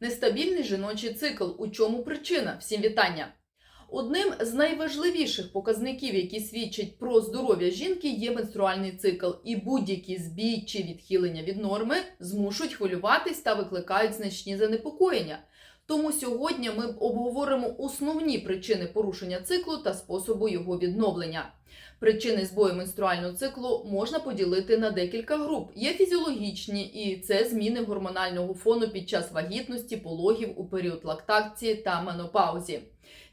Нестабільний жіночий цикл. У чому причина? Всім вітання! Одним з найважливіших показників, які свідчать про здоров'я жінки, є менструальний цикл, і будь-які збій чи відхилення від норми змушують хвилюватись та викликають значні занепокоєння. Тому сьогодні ми обговоримо основні причини порушення циклу та способу його відновлення. Причини збою менструального циклу можна поділити на декілька груп. Є фізіологічні, і це зміни гормонального фону під час вагітності, пологів у період лактації та менопаузі.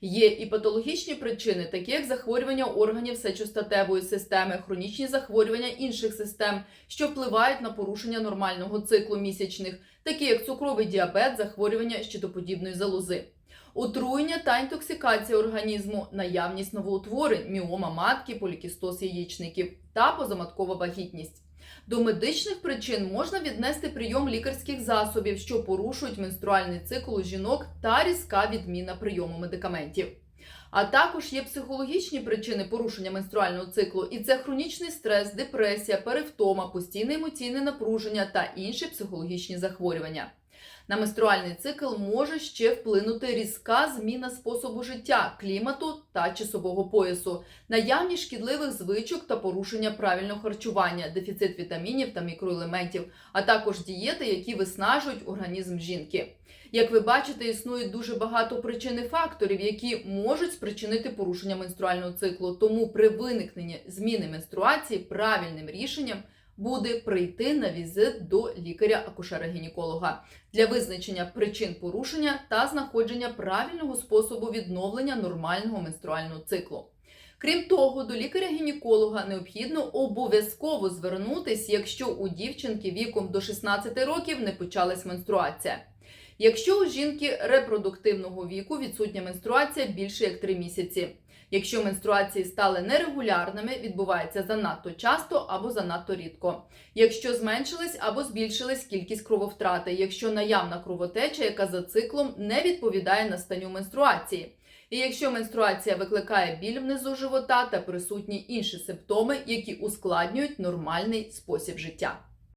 Є і патологічні причини, такі як захворювання органів сечостатевої системи, хронічні захворювання інших систем, що впливають на порушення нормального циклу місячних, такі як цукровий діабет, захворювання щитоподібної залози. Отруєння та інтоксикація організму, наявність новоутворень, міома матки, полікістоз яєчників та позаматкова вагітність. До медичних причин можна віднести прийом лікарських засобів, що порушують менструальний цикл у жінок та різка відміна прийому медикаментів. А також є психологічні причини порушення менструального циклу, і це хронічний стрес, депресія, перевтома, постійне емоційне напруження та інші психологічні захворювання. На менструальний цикл може ще вплинути різка зміна способу життя, клімату та часового поясу, наявність шкідливих звичок та порушення правильного харчування, дефіцит вітамінів та мікроелементів, а також дієти, які виснажують організм жінки. Як ви бачите, існує дуже багато причин і факторів, які можуть спричинити порушення менструального циклу. Тому при виникненні зміни менструації правильним рішенням буде прийти на візит до лікаря-акушера-гінеколога для визначення причин порушення та знаходження правильного способу відновлення нормального менструального циклу. Крім того, до лікаря-гінеколога необхідно обов'язково звернутись, якщо у дівчинки віком до 16 років не почалась менструація. Якщо у жінки репродуктивного віку відсутня менструація більше як 3 місяці. Якщо менструації стали нерегулярними, відбувається занадто часто або занадто рідко. Якщо зменшилась або збільшилась кількість крововтрати, якщо наявна кровотеча, яка за циклом не відповідає настанню менструації. І якщо менструація викликає біль внизу живота та присутні інші симптоми, які ускладнюють нормальний спосіб життя.